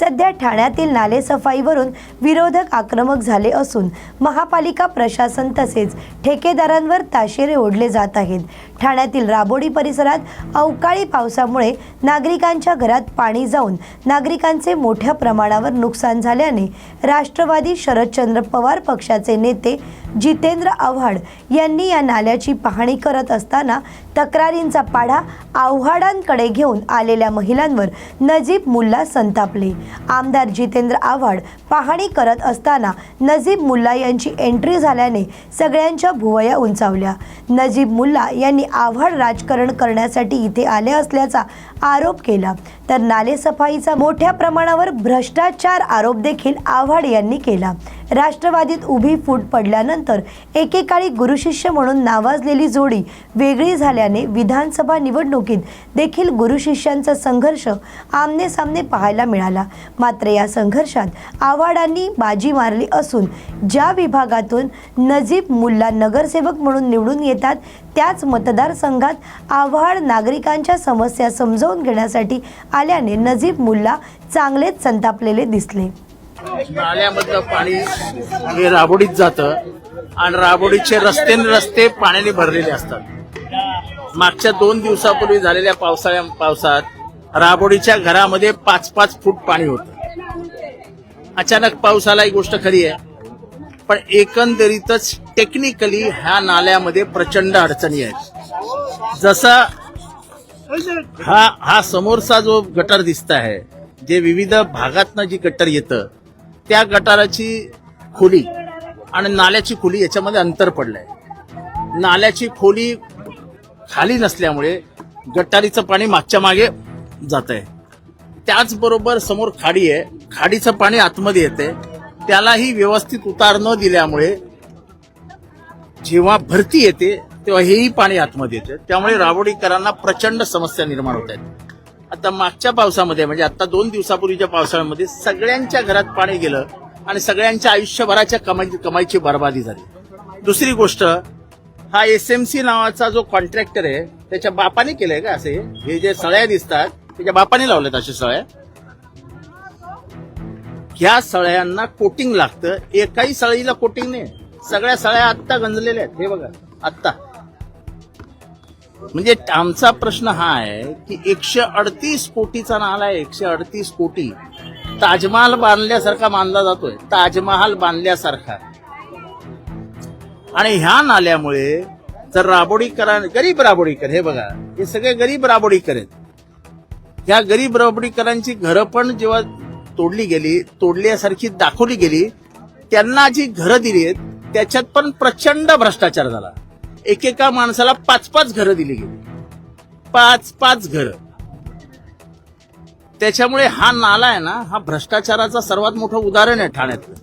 सध्या ठाण्यातील नालेसफाईवरून विरोधक आक्रमक झाले असून महापालिका प्रशासन तसेच ठेकेदारांवर ताशेरे ओढले जात आहेत. ठाण्यातील राबोडी परिसरात अवकाळी पावसामुळे नागरिकांच्या घरात पाणी जाऊन नागरिकांचे मोठ्या प्रमाणावर नुकसान झाल्याने राष्ट्रवादी शरदचंद्र पवार पक्षाचे नेते जितेंद्र आव्हाड यांनी या नाल्याची पाहणी करत असताना तक्रारींचा पाढा आव्हाडांकडे घेऊन आलेल्या महिलांवर नजीब मुल्ला संतापले. आमदार जितेंद्र आव्हाड पाहणी करत असताना नजीब मुल्ला यांची एंट्री झाल्याने सगळ्यांच्या भुवया उंचावल्या. नजीब मुल्ला यांनी आव्हाड राजकारण करण्यासाठी इथे आले असल्याचा आरोप केला. तर नालेसफाईचा मोठ्या प्रमाणावर भ्रष्टाचार आरोप देखील आव्हाड यांनी केला. राष्ट्रवादीत उभी फूट पडल्यानंतर एकेकाळी गुरुशिष्य म्हणून नावाजलेली जोडी वेगळी झाल्याने विधानसभा निवडणुकीत देखील गुरुशिष्यांचा संघर्ष आमने सामने पाहायला मिळाला. मात्र या संघर्षात आव्हाडांनी बाजी मारली असून ज्या विभागातून नजीब मुल्ला नगरसेवक म्हणून निवडून येतात त्याच मतदारसंघात आव्हाड नागरिकांच्या समस्या समजावून घेण्यासाठी आल्याने नजीब मुल्ला चांगलेच संतापलेले दिसले. नाल्यामधलं पाणी हे राबोडीत जातं आणि राबोडीचे रस्ते न रस्ते पाण्याने भरलेले असतात. मागच्या दोन दिवसापूर्वी झालेल्या पावसाळ्या पावसात राबोडीच्या घरामध्ये पाच पाच फूट पाणी होतं. अचानक पाऊस आला ही गोष्ट खरी आहे. पण एकंदरीतच टेक्निकली ह्या नाल्यामध्ये प्रचंड अडचणी आहेत. जसा हा हा समोरचा जो गटर दिसत आहे जे विविध भागातनं जी गटर येतं त्या गटाराची खोली आणि नाल्याची खोली याच्यामध्ये अंतर पडलंय. नाल्याची खोली खाली नसल्यामुळे गटारीचं पाणी मागच्या मागे जात आहे त्याचबरोबर समोर खाडी आहे. खाडीचं पाणी आतमध्ये येते त्यालाही व्यवस्थित उतार न दिल्यामुळे जेव्हा भरती येते तेव्हा हेही पाणी आतमध्ये येतं. त्यामुळे राबोडीकरांना प्रचंड समस्या निर्माण होत आहेत. आता मागच्या पावसामध्ये म्हणजे आता दोन दिवसापूर्वीच्या पावसाळ्यामध्ये सगळ्यांच्या घरात पाणी गेलं आणि सगळ्यांच्या आयुष्यभराच्या कमाई कमाईची बर्बादी झाली. दुसरी गोष्ट हा एस एम सी नावाचा जो कॉन्ट्रॅक्टर आहे त्याच्या बापाने केलंय का असे? हे जे सळ्या दिसतात त्याच्या बापाने लावल्यात अशा सळ्या. ह्या सळ्यांना कोटिंग लागतं. एकाही सळीला कोटिंग नाही. सगळ्या सळ्या आत्ता गंजलेल्या आहेत. हे बघा आत्ता. म्हणजे आमचा प्रश्न हा आहे की एकशे अडतीस कोटीचा नाला आहे एकशे अडतीस कोटी. ताजमहाल बांधल्यासारखा मानला जातोय. ताजमहाल बांधल्यासारखा. आणि ह्या नाल्यामुळे जर राबोडीकरां गरीब राबोडीकर हे बघा हे सगळे गरीब राबोडीकर आहेत. ह्या गरीब राबोडीकरांची घरं पण जेव्हा तोडली गेली तोडल्यासारखी दाखवली गेली त्यांना जी घरं दिली आहेत त्याच्यात पण प्रचंड भ्रष्टाचार झाला. एकेका माणसाला पाच पाच घरं दिली गेली. पाच पाच घरं. त्याच्यामुळे हा नाला आहे ना हा भ्रष्टाचाराचा सर्वात मोठं उदाहरण आहे ठाण्यातलं.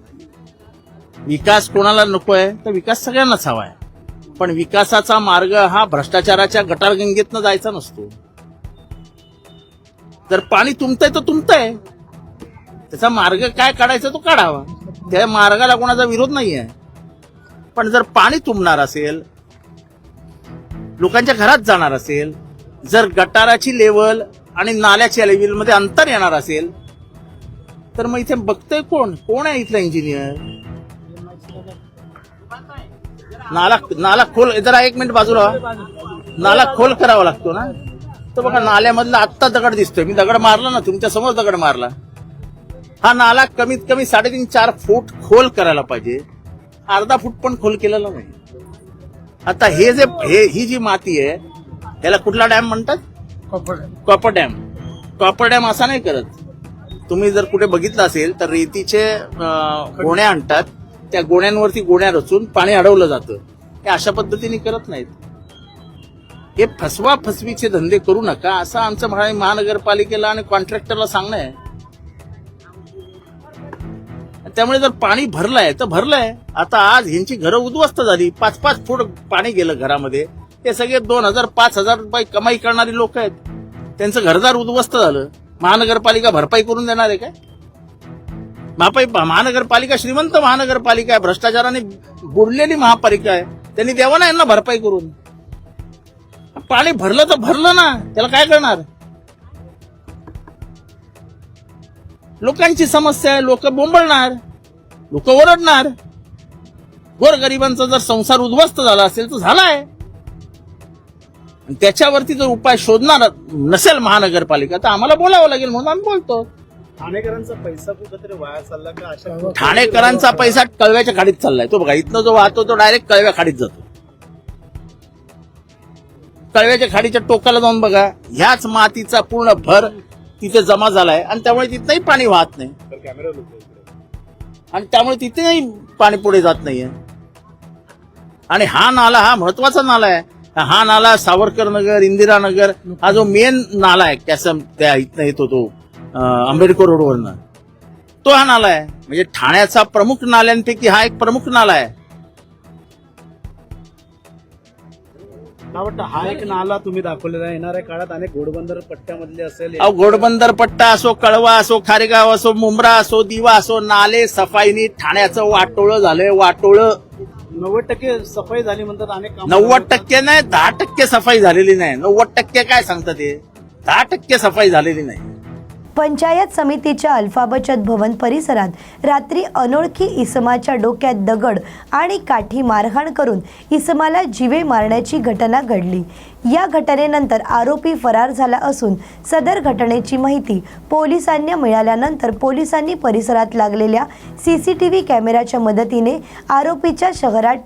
विकास कोणाला नको आहे तर विकास सगळ्यांनाच हवा आहे. पण विकासाचा मार्ग हा भ्रष्टाचाराच्या गटारगंगेतनं जायचा नसतो. जर पाणी तुमतंय तर तुमतंय त्याचा मार्ग काय काढायचा तो काढावा. त्या मार्गाला कोणाचा विरोध नाही आहे पण जर पाणी तुंबणार असेल लोकांच्या घरात जाणार असेल जर गटाराची लेवल आणि नाल्याच्या लेवलमध्ये अंतर येणार असेल तर मग इथे बघतोय कोण? कोण आहे इथला इंजिनियर नाला नाला खोल जरा एक मिनिट बाजूला नाला खोल करावा लागतो ना? तर बघा नाल्यामधला आत्ता दगड दिसतोय. मी दगड मारला ना तुमच्यासमोर दगड मारला. हा नाला कमीत कमी साडेतीन चार फूट खोल करायला पाहिजे. अर्धा फूट पण खोल केलेला नाही. आता हे जे हे ही जी माती आहे याला कुठला डॅम म्हणतात? Copper dam. Copper dam. असा नाही करत. तुम्ही जर कुठे बघितलं असेल तर रेतीचे गोण्या आणतात. त्या गोण्यांवरती गोण्या रचून पाणी अडवलं जातं. हे अशा पद्धतीने करत नाहीत. हे फसवा फसवीचे धंदे करू नका असं आमचं महा- महानगरपालिकेला आणि कॉन्ट्रॅक्टरला सांगणं आहे. त्यामुळे जर पाणी भरलंय तर भरलंय. आता आज ह्यांची घरं उद्ध्वस्त झाली. पाच पाच फूट पाणी गेलं घरामध्ये. हे सगळे दोन हजार पाच हजार रुपये कमाई करणारी लोक आहेत. त्यांचं घरदार उद्ध्वस्त झालं. महानगरपालिका भरपाई करून देणार आहे काय? महापाई महानगरपालिका श्रीमंत महानगरपालिका आहे. भ्रष्टाचाराने बुडलेली महापालिका आहे. त्यांनी द्यावं ना यांना भरपाई करून. पाणी भरलं तर भरलं ना. त्याला काय करणार? लोकांची समस्या आहे. लोक बोंबळणार लोक ओरडणार. गोरगरिबांचा जर संसार उद्ध्वस्त झाला असेल तर झालाय. आणि त्याच्यावरती जर उपाय शोधणार नसेल महानगरपालिका तर आम्हाला बोलावं लागेल म्हणून आम्ही बोलतो. ठाणेकरांचा पैसा कुठेतरी वाया चालला का? अशा ठाणेकरांचा पैसा कळव्याच्या खाडीत चाललाय. तो बघा इथनं जो वाहतो तो डायरेक्ट कळव्या खाडीत जातो. कळव्याच्या खाडीच्या टोकाला जाऊन बघा ह्याच मातीचा पूर्ण भर तिथे जमा झालाय आणि त्यामुळे तिथनंही पाणी वाहत नाही. कॅमेरा लोक आणि त्यामुळे तिथेही पाणी पुढे जात नाहीये. आणि हा नाला हा महत्त्वाचा नाला आहे. हा नाला सावरकर नगर इंदिरानगर हा जो मेन नाला आहे कॅसम त्या इथनं येतो तो आंबेडकर रोडवरनं तो हा नाला आहे. म्हणजे ठाण्याचा प्रमुख नाल्यांपैकी हा एक प्रमुख नाला आहे. मला वाटतं हा एक नाला तुम्ही दाखवलेला. येणाऱ्या काळात अनेक घोडबंदर पट्ट्यामधले असेल अहो घोडबंदर पट्टा असो कळवा असो खारेगाव असो मुंब्रा असो दिवा असो नाले सफाईनी ठाण्याचं वाटोळं झालंय वाटोळं. नव्वद टक्के सफाई झाली म्हणतात अनेक नव्वद टक्के नाही दहा टक्के सफाई झालेली नाही. नव्वद टक्के काय सांगतात ते दहा टक्के सफाई झालेली नाही. पंचायत समितीच्या अल्फा बचत भवन परिसरात रात्री अनोळखी इसमाच्या डोक्यात दगड आणि काठी मारहाण करून इसमाला जीवे मारण्याची घटना घडली. या घटनेनंतर आरोपी फरार झाला असून सदर घटनेची माहिती पोलिसांना मिळाल्यानंतर पोलिसांनी परिसरात लागलेल्या सी सी टी व्ही कॅमेऱ्याच्या मदतीने आरोपीच्या शहरात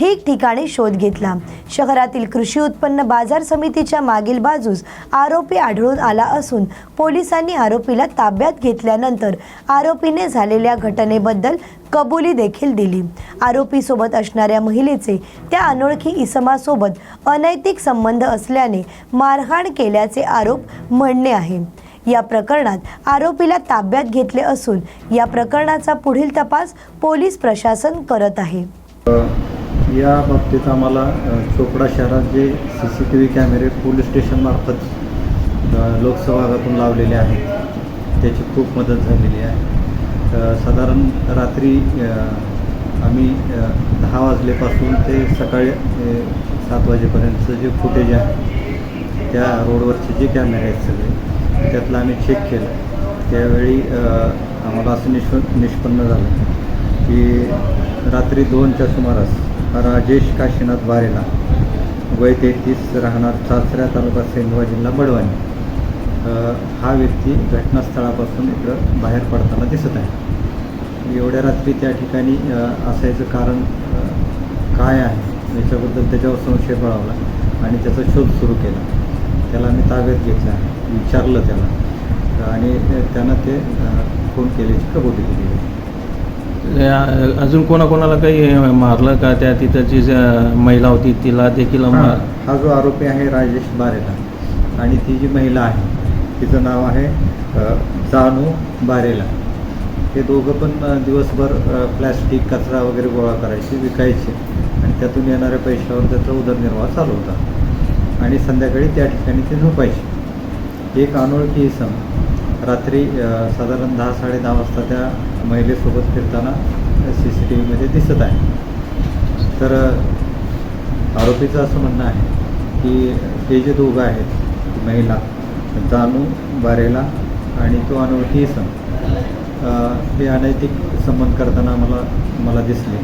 ठिकठिकाणी शोध घेतला. शहरातील कृषी उत्पन्न बाजार समितीच्या मागील बाजूस आरोपी आढळून आला असून पोलिसांनी आरोपीला ताब्यात घेतल्यानंतर आरोपीने झालेल्या घटनेबद्दल कबुली देखील दिली. आरोपीसोबत असणाऱ्या महिलेचे त्या अनोळखी इसमासोबत अनैतिक संबंध असल्याने मारहाण केल्याचे आरोप म्हणणे आहे. या प्रकरणात आरोपीला ताब्यात घेतले असून या प्रकरणाचा पुढील तपास पोलीस प्रशासन करत आहे. या बाबतीत आम्हाला चोपडा शहरात जे सी सी टी व्ही कॅमेरे पोलीस स्टेशनमार्फत अ, लोकसभा भागातून लावलेले आहेत त्याची खूप मदत झालेली आहे. साधारण रात्री आम्ही दहा वाजलेपासून ते सकाळी सात वाजेपर्यंतचं जे फुटेज आहे त्या रोडवरचे जे कॅमेरे आहेत सगळे त्यातलं आम्ही चेक केलं. त्यावेळी आम्हाला असं निष्प निष्पन्न झालं की रात्री दोनच्या सुमारास राजेश काशीनाथ वारेला वय तेहतीस राहणार चाचऱ्या तालुका सेंदवा जिल्हा बडवानी. हा व्यक्ती घटनास्थळापासून इकडं बाहेर पडताना दिसत आहे. एवढ्या रात्री त्या ठिकाणी असायचं कारण काय आहे? याच्याबद्दल त्याच्यावर संशय बळावला आणि त्याचा शोध सुरू केला. त्याला आम्ही ताब्यात घेतला विचारलं त्याला. आणि त्यानं ते फोन केल्याची कबुली दिली. अजून कोणाकोणाला काही मारलं का? त्या तिथं जी महिला होती तिला देखील हा मार हा जो आरोपी आहे राजेश बारेला आणि ती जी महिला आहे तिचं नाव आहे जानू बारेला. हे दोघं पण दिवसभर प्लॅस्टिक कचरा वगैरे गोळा करायचे विकायचे आणि त्यातून येणाऱ्या पैशावर त्याचा उदरनिर्वाह चालू होता. आणि संध्याकाळी त्या ठिकाणी ते झोपायचे. एक अनोळखी इसम रात्री साधारण दहा साडे दहा वाजता त्या महिलेसोबत फिरताना सी सी टी व्हीमध्ये दिसत आहे. तर आरोपीचं असं म्हणणं आहे की हे जे दोघं आहेत महिला जानू बारेला आणि तो अनोळखी अ, हे अनैतिक संबंध करताना मला मला दिसले.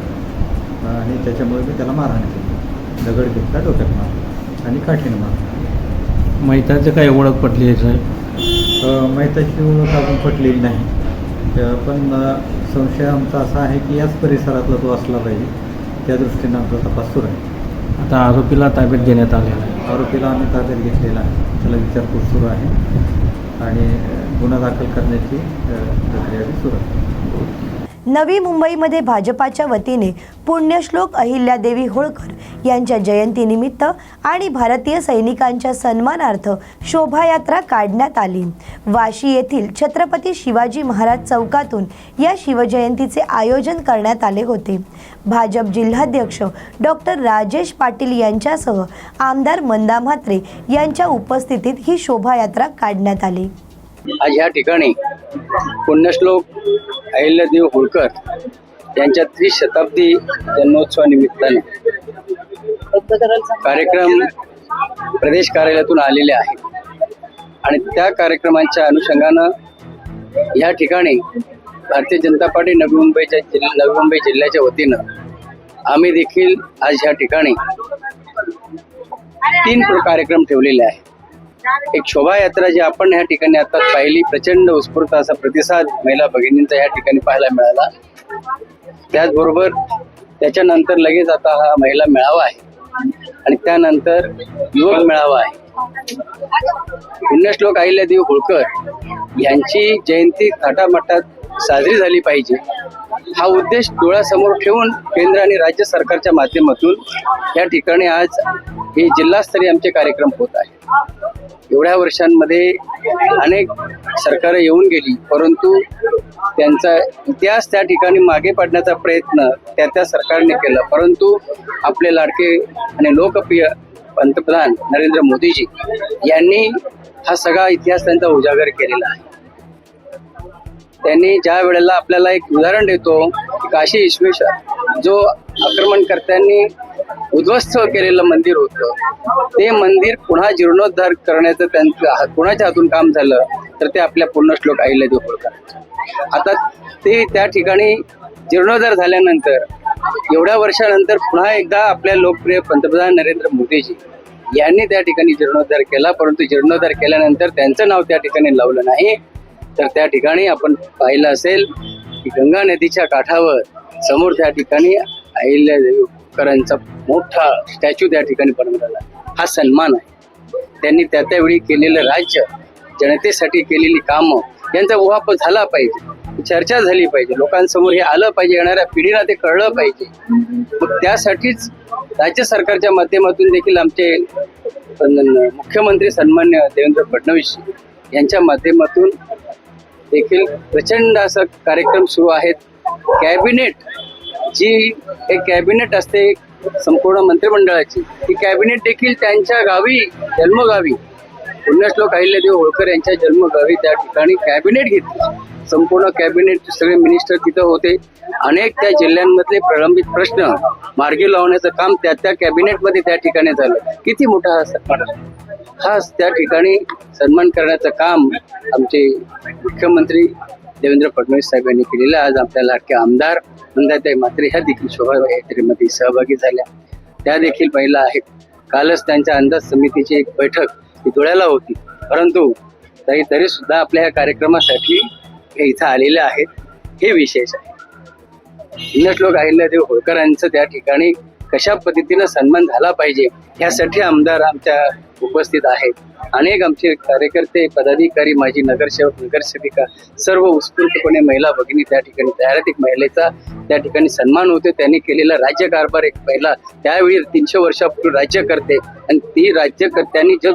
आणि त्याच्यामुळे मी त्याला मारहाण केली. दगड घेतला डोक्यात मारला आणि काठीनं मारला महिताचं काही ओळख पटली आहे साहेब? अ, मैताची ओळख अजून पटलेली नाही. पण संशय आमचा असा आहे की याच परिसरातला तो असला पाहिजे. त्या दृष्टीनं आमचा तपास सुरू आहे. आता आरोपीला ताब्यात घेण्यात आलेला आहे. आरोपीला आम्ही ताब्यात घेतलेला आहे. त्याला विचारपूस सुरू आहे. आणि गुन्हा दाखल करण्याची प्रक्रिया सुरू आहे. नवी मुंबईमध्ये भाजपाच्या वतीने पुण्यश्लोक अहिल्यादेवी होळकर यांच्या जयंतीनिमित्त आणि भारतीय सैनिकांच्या सन्मानार्थ शोभायात्रा काढण्यात आली. वाशी येथील छत्रपती शिवाजी महाराज चौकातून या शिवजयंतीचे आयोजन करण्यात आले होते. भाजप जिल्हाध्यक्ष डॉक्टर राजेश पाटील यांच्यासह आमदार मंदा म्हात्रे यांच्या उपस्थितीत ही शोभायात्रा काढण्यात आली. आज ठिकाणी पुण्यश्लोक अहिल्यादेव होळकर यांच्या त्रिशताब्दी जन्मोत्सवानिमित्ताने कार्यक्रम प्रदेश कार्यालयातून आलेले आहे. आणि त्या कार्यक्रमांच्या अनुषंगानं या ठिकाणी भारतीय जनता पार्टी नवी मुंबईच्या जिल्हा नवी मुंबई जिल्ह्याच्या वतीनं आम्ही देखील आज ह्या ठिकाणी तीन कार्यक्रम ठेवलेले आहेत. एक शोभायात्रा जी आपण ह्या ठिकाणी आता पाहिली प्रचंड उत्स्फूर्त असा प्रतिसाद महिला भगिनींचा या ठिकाणी पाहायला मिळाला. त्याचबरोबर त्याच्यानंतर लगेच आता हा महिला मेळावा आहे. आणि त्यानंतर युवक मेळावा आहे. पुण्यश्लोक अहिल्यादेवी होळकर यांची जयंती थाटामाटात साजरी झाली पाहिजे. हा उद्देश डोळ्यासमोर ठेवून केंद्र आणि राज्य सरकारच्या माध्यमातून या ठिकाणी आज हे जिल्हास्तरीय आमचे कार्यक्रम होत आहे. एवढ्या वर्षांमध्ये अनेक सरकारं येऊन गेली परंतु त्यांचा इतिहास त्या ठिकाणी मागे पाडण्याचा प्रयत्न त्या त्या सरकारने केला. परंतु आपले लाडके आणि लोकप्रिय पंतप्रधान नरेंद्र मोदीजी यांनी हा सगळा इतिहास त्यांचा उजागर केलेला आहे. त्यांनी ज्या वेळेला आपल्याला एक उदाहरण देतो काशी विश्वेश्वर जो आक्रमणकर्त्यांनी उद्ध्वस्त केलेलं मंदिर होतं. ते मंदिर पुन्हा जीर्णोद्धार करण्याचं त्यांचं कुणाच्या हातून काम झालं तर ते आपल्या पूर्णश्लोक आईला होळकर आता ते त्या ठिकाणी जीर्णोद्धार झाल्यानंतर एवढ्या वर्षानंतर पुन्हा एकदा आपल्या लोकप्रिय पंतप्रधान नरेंद्र मोदीजी यांनी त्या ठिकाणी जीर्णोद्धार केला परंतु जीर्णोद्धार केल्यानंतर त्यांचं नाव त्या ठिकाणी लावलं नाही. तर त्या ठिकाणी आपण पाहिलं असेल की गंगा नदीच्या काठावर समोर त्या ठिकाणी अहिल्यादेवी आंबेडकरांचा मोठा स्टॅच्यू त्या ठिकाणी बनवलेला हा सन्मान आहे. त्यांनी त्या त्यावेळी केलेलं राज्य जनतेसाठी केलेली कामं यांचा उहाप झाला पाहिजे. चर्चा झाली पाहिजे. लोकांसमोर हे आलं पाहिजे. येणाऱ्या पिढीला ते कळलं पाहिजे. मग त्यासाठीच राज्य सरकारच्या माध्यमातून देखील आमचे मुख्यमंत्री सन्मान्य देवेंद्र फडणवीस यांच्या माध्यमातून देखील प्रचंड असा कार्यक्रम सुरू आहेत. कॅबिनेट जी एक कॅबिनेट असते संपूर्ण मंत्रिमंडळाची ती कॅबिनेट देखील त्यांच्या गावी जन्मगावी पुण्यश्लोक अहिल्यादेवी होळकर यांच्या जन्मगावी त्या ठिकाणी कॅबिनेट घेतली. संपूर्ण कॅबिनेट सगळे मिनिस्टर तिथं होते. अनेक त्या जिल्ह्यांमधले प्रलंबित प्रश्न मार्गी लावण्याचं काम त्या त्या कॅबिनेटमध्ये त्या ठिकाणी झालं. किती मोठा हा सन्मान हा त्या ठिकाणी सन्मान करण्याचं काम आमचे मुख्यमंत्री देवेंद्र फडणवीस साहेब यांनी केलेलं आज आपल्या लाडके आमदार नंदाताई मात्रे ह्या देखील शोभायात्रेमध्ये सहभागी झाल्या त्या देखील महिला आहेत कालच त्यांच्या अंदाज समितीची एक बैठक ही धुळ्याला होती. परंतु तरी तरी सुद्धा आपल्या या कार्यक्रमासाठी हे इथं आलेले आहेत. हे विशेष आहे. लोक अहिल्यादेव होळकरांचं त्या ठिकाणी कशा पद्धतीनं सन्मान झाला पाहिजे यासाठी आमदार आमच्या उपस्थित आहेत. अनेक आमचे कार्यकर्ते पदाधिकारी माजी नगरसेवक नगरसेविका सर्व उत्स्फूर्तपणे महिला भगिनी त्या ठिकाणी तयार एक महिलेचा त्या ठिकाणी सन्मान होते त्यांनी केलेला राज्यकारभार एक पहिला. त्यावेळी तीनशे वर्षापूर्वी राज्य करते आणि ती राज्य त्यांनी जो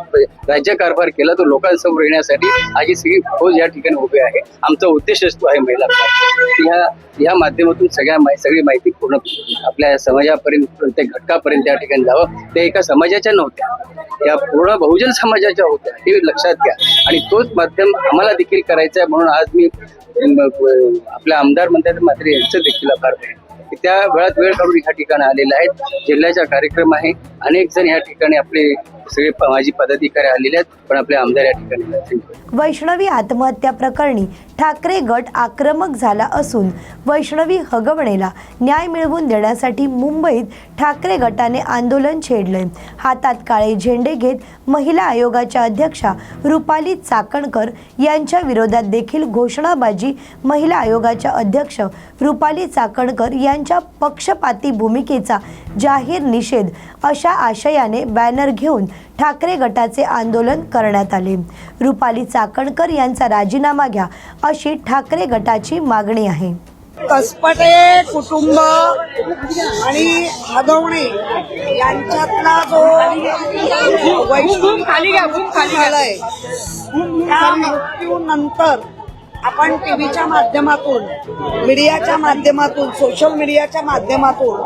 राज्यकारभार केला तो लोकांसमोर येण्यासाठी आज ही सगळी फौज या ठिकाणी उभी आहे. आमचा उद्देशच तो आहे महिला या या माध्यमातून सगळ्या माहि- सगळी माहिती पूर्ण आपल्या समाजापर्यंत प्रत्येक घटकापर्यंत त्या ठिकाणी जावं. त्या एका समाजाच्या नव्हत्या. या पूर्ण बहुजन समाजाच्या होत्या हे लक्षात घ्या आणि तोच माध्यम आम्हाला देखील करायचं आहे म्हणून आज मी आपल्या आमदार म्हणतात मात्र यांचं देखील आभार मानेन. की त्या वेळात वेळ काढून ह्या ठिकाणी आलेल्या आहेत. जिल्ह्याचा कार्यक्रम आहे. अनेक जण या ठिकाणी आपले सगळे माजी पदाधिकारी आलेले आहेत. पण आपले आमदार या ठिकाणी वैष्णवी आत्महत्या प्रकरणी ठाकरे गट आक्रमक झाला असून वैष्णवी हगवणेला न्याय मिळवून देण्यासाठी मुंबईत ठाकरे गटाने आंदोलन छेडले हातात काळे झेंडे घेत महिला आयोगाच्या अध्यक्षा रुपाली चाकणकर यांच्या विरोधात देखील घोषणाबाजी महिला आयोगाच्या अध्यक्ष रुपाली चाकणकर यांच्या पक्षपाती भूमिकेचा जाहीर निषेध अशा आशयाने बॅनर घेऊन ठाकरे गटाचे आंदोलन करण्यात आले. रुपाली चाकणकर यांचा राजीनामा घ्या अशी ठाकरे गटाची मागणी आहे. कसपटे कुटुंब आणि हगवणे यांच्यातला जो वैष्णव खाली झालाय त्या मृत्यूनंतर आपण टीव्हीच्या माध्यमातून मीडियाच्या माध्यमातून सोशल मीडियाच्या माध्यमातून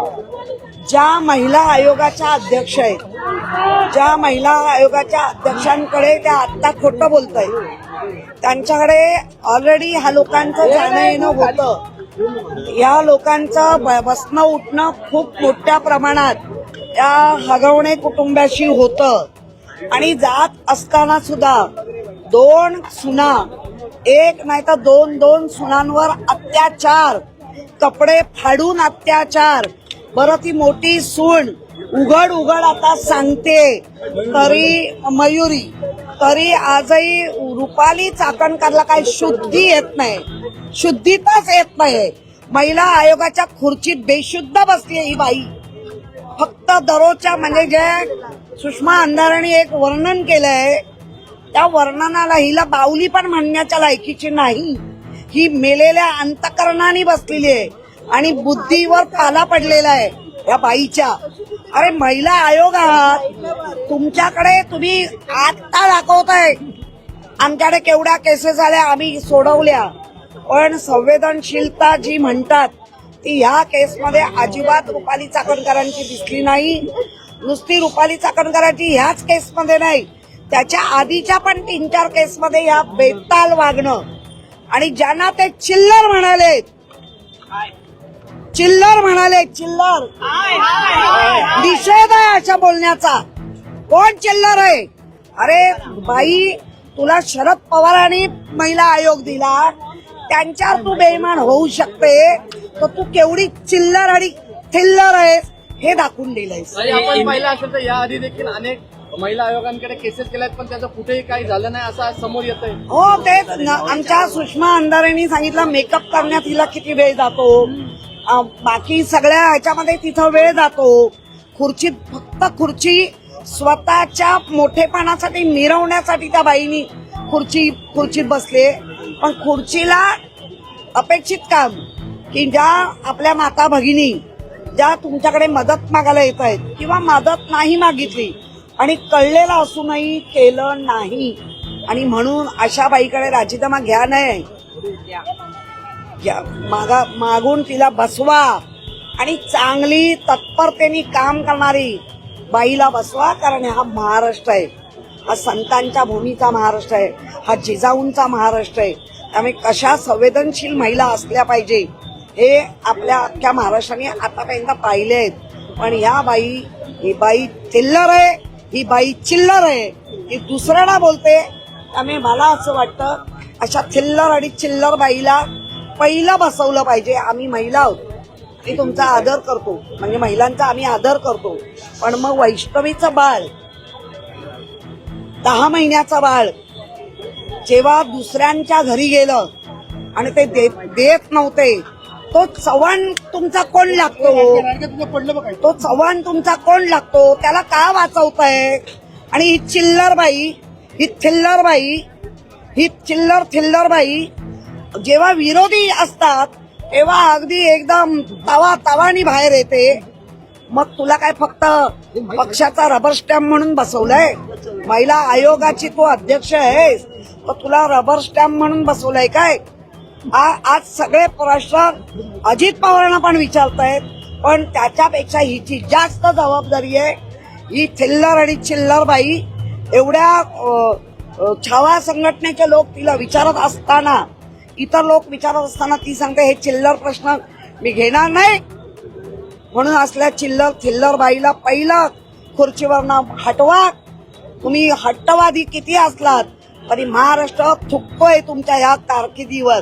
ज्या महिला आयोगाच्या अध्यक्ष आहेत ज्या महिला आयोगाच्या अध्यक्षांकडे त्या आत्ता खोटं बोलत आहेत त्यांच्याकडे ऑलरेडी ह्या लोकांचं जाणं येणं होतं. या लोकांचं ब- बसणं उठणं खूप मोठ्या प्रमाणात या हगवणे कुटुंबाशी होतं. आणि जात असताना सुद्धा दोन सुना एक नाही तर दोन दोन सुनांवर अत्याचार. कपडे फाडून अत्याचार. बरं ती मोठी सून. उघड उघड आता सांगते. तरी मयुरी तरी आजही रुपाली चाकणकरला काही शुद्धी येत नाही. शुद्धीतच येत नाही. महिला आयोगाच्या खुर्चीत बेशुद्ध बसली ही बाई. फक्त दररोजच्या म्हणजे जे सुषमा अंधाराने एक वर्णन केलंय त्या वर्णनाला हिला बावली पण म्हणण्याच्या लायकीची नाही. ही मेलेल्या अंतकरणाने बसलेली आहे आणि बुद्धीवर पाला पडलेला आहे या बाईच्या. अरे महिला आयोग आहात. तुमच्याकडे तुम्ही आत्ता दाखवताय. आमच्याकडे केवढ्या केसेस आल्या आम्ही सोडवल्या. पण संवेदनशीलता जी म्हणतात ती ह्या केसमध्ये अजिबात रुपाली चाकणकरांची दिसली नाही. नुसती रुपाली चाकणकरांची ह्याच केसमध्ये नाही. त्याच्या आधीच्या पण तीन चार केसमध्ये ह्या बेताल वागणं. आणि ज्यांना ते चिल्लर म्हणाले चिल्लर म्हणाले चिल्लर. निषेध आहे अशा बोलण्याचा. कोण चिल्लर आहे? अरे बाई तुला शरद पवारांनी महिला आयोग दिला. त्यांच्यावर तू बेईमान होऊ शकते. तर तू केवढी चिल्लर आणि थिल्लर आहेस हे दाखवून दिलंयस. आपण पाहिलं असेल तर याआधी देखील अनेक महिला आयोगांकडे केसेस केल्यात पण त्याचं कुठेही काही झालं नाही असं आज समोर येतंय. हो तेच न- आमच्या सुषमा अंधारेंनी सांगितलं मेकअप करण्यात हिला किती वेळ जातो. अं, बाकी सगळ्या ह्याच्यामध्ये तिथं वेळ जातो. खुर्चीत फक्त खुर्ची स्वतःच्या मोठेपणासाठी मिरवण्यासाठी त्या बाईनी खुर्ची खुर्चीत बसले. पण खुर्चीला अपेक्षित काम की ज्या आपल्या माता भगिनी ज्या तुमच्याकडे मदत मागायला येत आहेत किंवा मदत नाही मागितली आणि कळलेलं असूनही केलं नाही. आणि म्हणून अशा बाईकडे राजीनामा घ्या नाही मागा मागून तिला बसवा. आणि चांगली तत्परतेने काम करणारी बाईला बसवा कारण हा महाराष्ट्र आहे. हा संतांच्या भूमीचा महाराष्ट्र आहे. हा जिजाऊंचा महाराष्ट्र आहे. त्यामुळे कशा संवेदनशील महिला असल्या पाहिजे हे आपल्या अख्ख्या महाराष्ट्राने आतापर्यंत पाहिले आहेत. पण ह्या बाई ही बाई चिल्लर आहे. ही बाई चिल्लर आहे. ही दुसऱ्यांना बोलते. त्यामुळे मला असं वाटतं अशा चिल्लर आणि चिल्लर बाईला पहिलं बसवलं पाहिजे. आम्ही महिला आहोत. मी तुमचा आदर करतो. म्हणजे महिलांचा आम्ही आदर करतो. पण मग वैष्णवीचं बाळ दहा महिन्याचं बाळ जेव्हा दुसऱ्यांच्या घरी गेलं आणि ते देत देत नव्हते तो चव्हाण तुमचा कोण लागतो? तो चव्हाण तुमचा कोण लागतो? त्याला का वाचवताय? आणि ही चिल्लर बाई ही थिल्लर बाई ही चिल्लर थिल्लर बाई जेव्हा विरोधी असतात तेव्हा अगदी एकदम तवा तवानी बाहेर येते. मग तुला काय फक्त पक्षाचा रबर स्टॅम्प म्हणून बसवलंय? महिला आयोगाची तू अध्यक्ष आहेस तर तुला रबर स्टॅम्प म्हणून बसवलंय काय? आज सगळे प्रश्न अजित पवारांना पण विचारतायत पण त्याच्यापेक्षा हिची जास्त जबाबदारी आहे ही थिल्लर आणि चिल्लर बाई एवढ्या छावा संघटनेचे लोक तिला विचारत असताना इतर लोक विचारत असताना ती सांगते हे चिल्लर प्रश्न मी घेणार नाही. म्हणून असल्या चिल्लर थिल्लर बाईला पहिलं खुर्चीवरनं हटवा तुम्ही हट्टवादी किती असलात तरी महाराष्ट्र थुकतोय तुमच्या ह्या कारकिर्दीवर.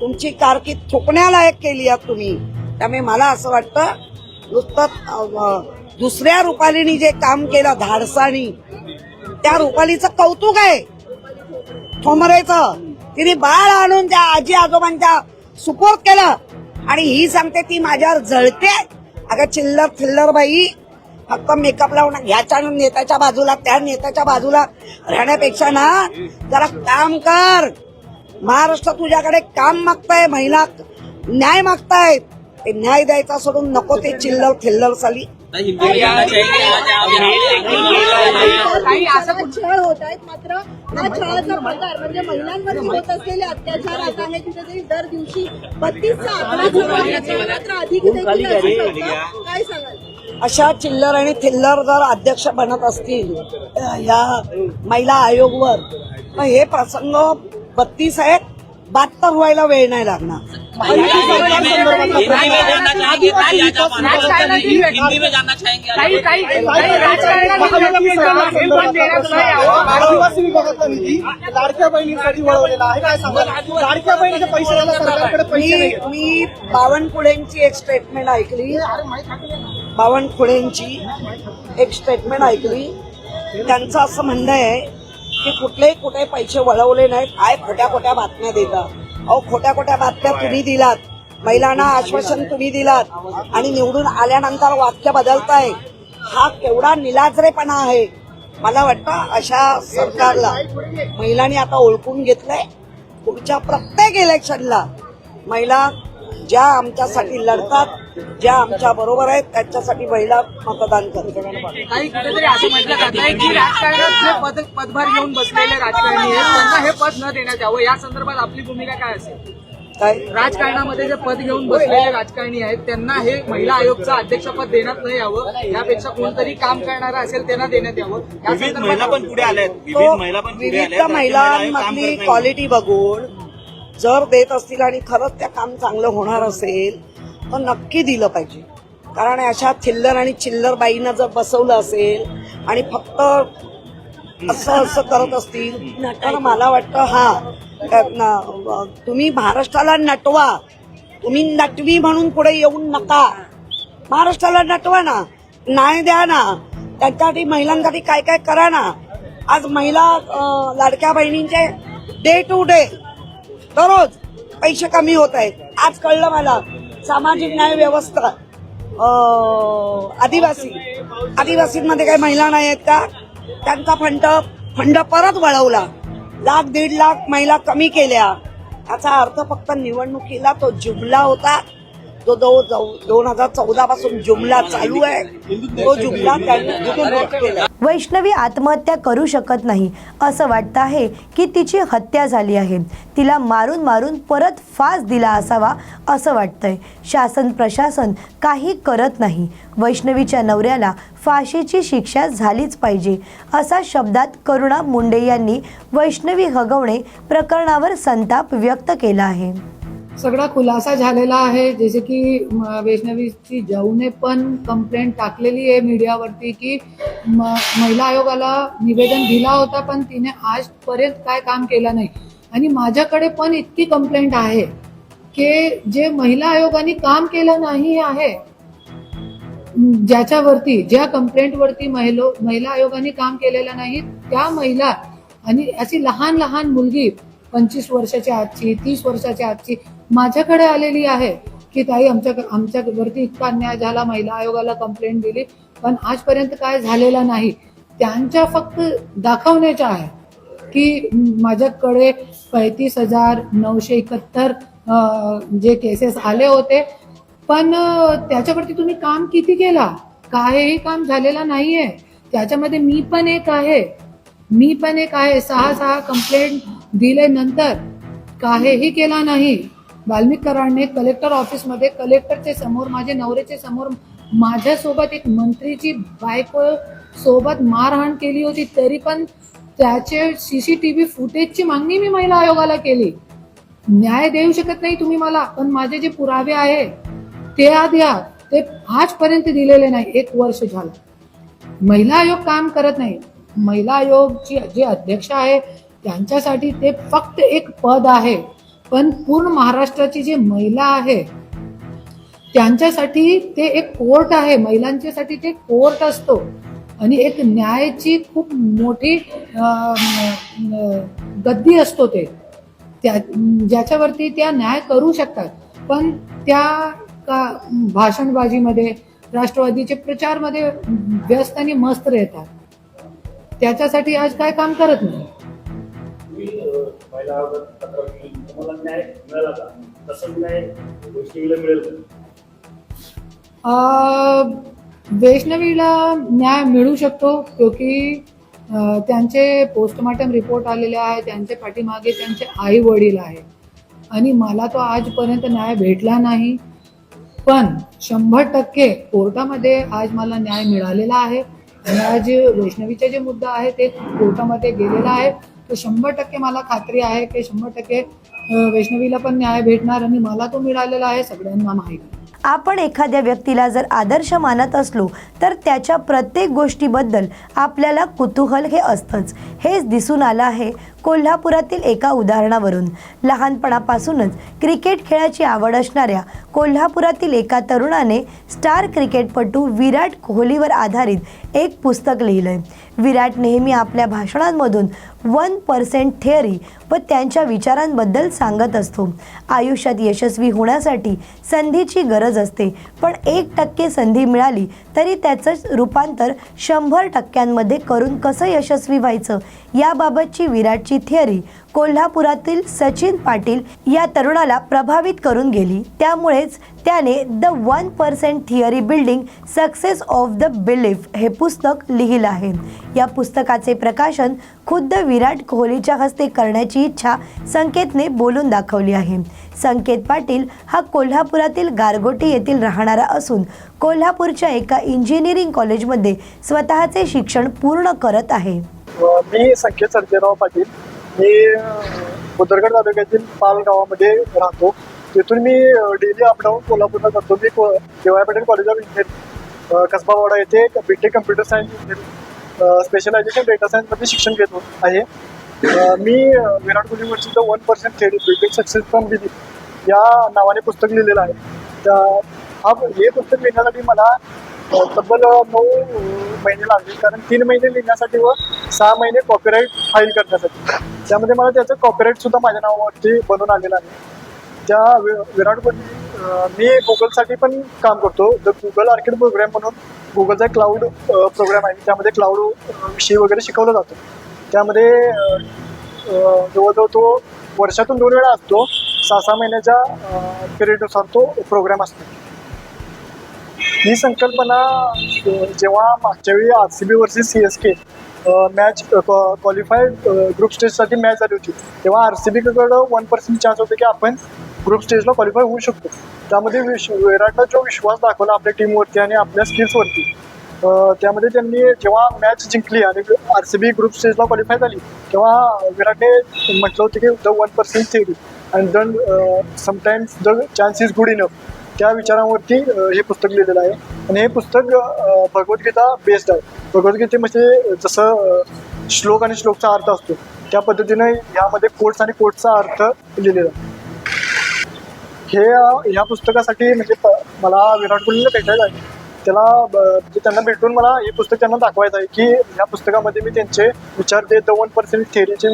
तुमची कारकीर्द थुकण्यालायक केली आहात तुम्ही. त्यामुळे मला असं वाटतं नुसतं दुसऱ्या रुपालीनी जे काम केलं धाडसानी त्या रुपालीचं कौतुक आहे. ठोमरेचं तिने बाळ आणून त्या आजी आजोबांच्या सुपोर्ट केलं. आणि ही सांगते ती माझ्यावर जळते. अगं चिल्लर थिल्लर बाई फक्त मेकअप लावून ह्याच्या नेत्याच्या बाजूला त्या नेत्याच्या बाजूला राहण्यापेक्षा ना जरा काम कर. महाराष्ट्र तुझ्याकडे काम मागताय महिला न्याय मागतायत ते न्याय द्यायचा सोडून नको ते चिल्लर थिल्लर साली. काही असं छळ होत आहेत मात्र हा छळाचा प्रकार म्हणजे महिलांवर होत असलेले अत्याचार. आता कुठेतरी दर दिवशी बत्तीसचा आकडा मात्र अधिक देखील असू शकतं. काय सांगाल? अशा चिल्लर आणि थिल्लर जर अध्यक्ष बनत असतील या महिला आयोगवर तर हे प्रसंग बत्तीस आहेत. बहात्तर व्हायला वेळ नाही लागणार. आदिवासी विभागातला निधी लाडक्या बहिणींसाठी वळवलेला आहे. काय सांगा लाडक्या बहिणीचे पैसे द्यायला सरकारकडे पैसे मी मी बावनकुळेंची एक स्टेटमेंट ऐकली. बावनकुळेंची एक स्टेटमेंट ऐकली. त्यांचं असं म्हणणं आहे की कुठलेही कुठे पैसे वळवले नाहीत काय खोट्या खोट्या बातम्या देतात. अहो खोट्या खोट्या बातम्या तुम्ही दिलात. महिलांना आश्वासन तुम्ही दिलात. आणि निवडून आल्यानंतर वाक्य बदलताय. हा केवढा निलाजरेपणा आहे. मला वाटतं अशा सरकारला महिलांनी आता ओळखून घेतलंय. पुढच्या प्रत्येक इलेक्शनला महिला ज्या आमच्यासाठी लढतात ज्या आमच्या बरोबर आहेत त्यांच्यासाठी महिला मतदान करतात. काही कुठेतरी असं म्हटलं जात आहे की राजकारणात जे पद पदभार घेऊन बसलेले राजकारणी आहेत त्यांना हे पद न देण्यात यावं. या संदर्भात आपली भूमिका काय असेल? काय? राजकारणामध्ये जे पद घेऊन बसलेले राजकारणी आहेत त्यांना हे महिला आयोगचं अध्यक्षपद देण्यात न यावं. यापेक्षा कोणतरी काम करणारं असेल त्यांना देण्यात यावं. या संदर्भात पुढे आल्यात तो विविध महिलांमधली क्वालिटी बघून जर देत असतील आणि खरंच त्या काम चांगलं होणार असेल तर नक्की दिलं पाहिजे. कारण अशा थिल्लर आणि चिल्लर बाईंना जर बसवलं असेल आणि फक्त असं असं करत असतील तर मला वाटतं हा तुम्ही महाराष्ट्राला नटवा. तुम्ही नटवी म्हणून पुढे येऊन नका. महाराष्ट्राला नटवा ना न्याय द्या ना. त्याच्यासाठी महिलांसाठी काय काय करा ना. आज महिला लाडक्या बहिणींचे डे टू डे दररोज पैसे कमी होत आहेत. आज कळलं मला सामाजिक न्याय व्यवस्था आदिवासी आदिवासींमध्ये काही महिला नाही आहेत का? त्यांचा फंड फंड परत वळवला. लाख दीड लाख महिला कमी केल्या. याचा अर्थ फक्त निवडणुकीला तो जुमला होता. तो दो दोन हजार चौदा पासून जुमला चालू आहे. तो जुमला त्यांनी वैष्णवी आत्महत्या करू शकत नाही असं वाटतं आहे की तिची हत्या झाली आहे. तिला मारून मारून परत फास दिला असावा असं वाटतंय. शासन प्रशासन काही करत नाही. वैष्णवीच्या नवऱ्याला फाशीची शिक्षा झालीच पाहिजे असा शब्दात करुणा मुंडे यांनी वैष्णवी हगवणे प्रकरणावर संताप व्यक्त केला आहे. सगळा खुलासा झालेला आहे. जसे की वैष्णवीची जाऊने पण कंप्लेंट टाकलेली आहे मीडियावरती की म- महिला आयोगाला निवेदन दिला होता पण तिने आजपर्यंत काय काम केलं नाही. आणि माझ्याकडे पण इतकी कंप्लेंट आहे की जे महिला आयोगाने काम केलं नाही आहे ज्याच्यावरती ज्या कंप्लेंटवरती महिलो महिला आयोगाने काम केलेलं नाही त्या महिला आणि अशी लहान लहान मुलगी पंचवीस वर्षाच्या आजची तीस वर्षाच्या आजची माझ्याकडे आलेली आहे की ताई आमच्या आमच्यावरती इतका अन्याय झाला महिला आयोगाला कंप्लेंट दिली पण आजपर्यंत काय झालेला नाही. त्यांच्या फक्त दाखवण्याच्या आहे की माझ्याकडे पैतीस हजार नऊशे एकाहत्तर जे केसेस आले होते. पण त्याच्यावरती तुम्ही काम किती केला? काहीही काम झालेला नाहीये. त्याच्यामध्ये मी पण एक आहे. मी पण एक आहे. सहा सहा कंप्लेंट दिले नंतर काहीही केला नाही. वाल्मिक कराडने कलेक्टर ऑफिसमध्ये कलेक्टरच्या समोर माझे नवऱ्याचे समोर माझ्यासोबत एक मंत्रीची बायको सोबत मारहाण केली होती. तरी पण त्याचे सी सी टी व्ही फुटेजची मागणी मी महिला आयोगाला केली. न्याय देऊ शकत नाही तुम्ही मला पण माझे जे पुरावे आहे ते द्या ते आजपर्यंत दिलेले नाही. एक वर्ष झालं. महिला आयोग काम करत नाही. महिला आयोगची जे अध्यक्ष आहे त्यांच्यासाठी ते फक्त एक पद आहे. पण पूर्ण महाराष्ट्राची जी महिला आहे त्यांच्यासाठी ते एक कोर्ट आहे. महिलांच्यासाठी ते कोर्ट असतो. आणि एक न्यायाची खूप मोठी गद्दी असतो ते. त्या ज्याच्यावरती त्या न्याय करू शकतात. पण त्या का भाषणबाजीमध्ये राष्ट्रवादीचे प्रचारमध्ये व्यस्त आणि मस्त राहतात. त्याच्यासाठी आज काय काम करत नाही? अं, वैष्णवीला न्याय मिळू शकतो क्योंकि अं, त्यांचे पोस्टमार्टम रिपोर्ट आलेले आहे त्यांचे पाठीमागे त्यांचे आई वडील आहे आणि मला तो आजपर्यंत न्याय भेटला नाही. पण शंभर टक्के कोर्टामध्ये आज मला न्याय मिळालेला आहे. आणि आज वैष्णवीचा जे मुद्दा आहे ते कोर्टामध्ये गेलेला आहे. तर शंभर टक्के मला खात्री आहे की शंभर टक्के वैष्णवीला पण न्याय भेटणार आणि मला तो मिळालेला आहे सगळ्यांना माहीत. आपण एखाद्या व्यक्तीला जर आदर्श मानत असलो तर त्याच्या प्रत्येक गोष्टीबद्दल आपल्याला कुतूहल हे असतंच. हेच दिसून आलं आहे कोल्हापुरातील एका उदाहरणावरून. लहानपणापासूनच क्रिकेट खेळाची आवड असणाऱ्या कोल्हापुरातील एका तरुणाने स्टार क्रिकेटपटू विराट कोहलीवर आधारित एक पुस्तक लिहिलंय. विराट नेहमी आपल्या भाषणांमधून वन पर्सेंट थिअरी व त्यांच्या विचारांबद्दल सांगत असतो. आयुष्यात यशस्वी होण्यासाठी संधीची गरज असते पण एक टक्के संधी मिळाली तरी त्याचं रूपांतर शंभर टक्क्यांमध्ये करून कसं यशस्वी व्हायचं? याबाबतची विराटची थिअरी कोल्हापुरातील सचिन पाटील या तरुणाला प्रभावित करून गेली. त्यामुळेच त्याने the one percent theory building success of the belief हे पुस्तक लिहिलं आहे. या पुस्तकाचे प्रकाशन खुद्द विराट कोहलीच्या हस्ते करण्याची इच्छा संकेतने बोलून दाखवली आहे. संकेत पाटील हा कोल्हापुरातील गारगोटी येथील राहणारा असून कोल्हापूरच्या एका इंजिनिअरिंग कॉलेजमध्ये स्वतःचे शिक्षण पूर्ण करत आहे. मी संकेत सर्जेराव पाटील. मी बुदरगड तालुक्यातील पाल गावामध्ये राहतो. तिथून मी डेली अपडाऊन कोल्हापूरला जातो. मी KY Patel college of engineering Kasbawada येथे BTech computer science engineering specialization data सायन्समध्ये शिक्षण घेतो आहे. मी Virat Kohli युनिव्हर्सिटीचं one percent theory BTech success from दिली. या नावाने पुस्तक लिहिलेलं आहे. त्या हा हे पुस्तक लिहिण्यासाठी मला तब्बल नऊ महिने लागले. कारण तीन महिने लिहिण्यासाठी व सहा महिने कॉपीराईट फाईल करण्यासाठी. त्यामध्ये मला त्याचं कॉपीराईट सुद्धा माझ्या नावावरती बनवून आलेलं आहे. त्या वि- विराट कोहली मी गुगलसाठी पण काम करतो. द गुगल आर्किड प्रोग्राम म्हणून गुगलचा क्लाउड प्रोग्राम आहे. त्यामध्ये क्लाउड विषयी वगैरे शिकवलं जातो. त्यामध्ये जवळजवळ तो वर्षातून दोन वेळा असतो. सहा सहा महिन्याच्या पिरियडनुसार तो प्रोग्राम असतो. ही संकल्पना जेव्हा मागच्या वेळी R C B versus C S K match qualified group स्टेजसाठी match झाली होती तेव्हा आर सी बीकडं वन पर्सेंट चान्स होते की आपण ग्रुप स्टेजला क्वालिफाय होऊ शकतो. त्यामध्ये विश विराटनं जो विश्वास दाखवला आपल्या टीमवरती आणि आपल्या स्किल्सवरती त्यामध्ये त्यांनी जेव्हा मॅच जिंकली आणि आर सी बी ग्रुप स्टेजला क्वालिफाय झाली तेव्हा विराटने म्हटलं होतं की the one percent theory and then sometimes the chance is good enough त्या विचारांवरती हे पुस्तक लिहिलेलं आहे. आणि हे पुस्तक भगवद्गीता बेस्ड आहे. भगवद्गीतेमध्ये म्हणजे जसं श्लोक आणि श्लोकचा अर्थ असतो. त्या पद्धतीने यामध्ये कोट्स आणि कोट्सचा अर्थ लिहिलेला आहे. हे ह्या पुस्तकासाठी म्हणजे प- मला विराट कोहलीला भेटायचं आहे. त्याला ब- म्हणजे त्यांना भेटून मला हे पुस्तक त्यांना दाखवायचं आहे की ह्या पुस्तकामध्ये मी त्यांचे विचार ते द वन पर्सेंट थेअरीचे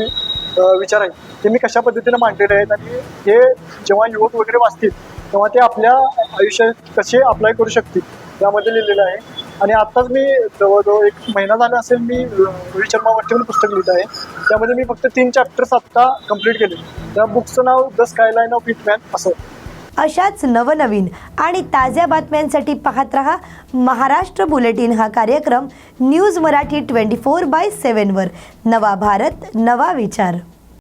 विचार आहेत ते मी कशा पद्धतीने मांडलेले आहेत आणि हे जेव्हा युवक वगैरे वाचतील तेव्हा ते आपल्या आयुष्यात कसे अप्लाय करू शकतील यामध्ये लिहिलेलं आहे. आणि आत्ताच मी जवळजवळ एक महिना झाला असेल मी रोहित रोहित शर्मावरती पण पुस्तक लिहित आहे. त्यामध्ये मी फक्त तीन चॅप्टर्स आत्ता कंप्लीट केले. त्या बुकचं नाव द स्कायलाईन ऑफ हिटमॅन असं. अशाच नवनवीन आणि ताज्या बातम्यांसाठी पाहत रहा महाराष्ट्र बुलेटिन हा कार्यक्रम news Marathi twenty four by सेवनवर नवा भारत नवा विचार.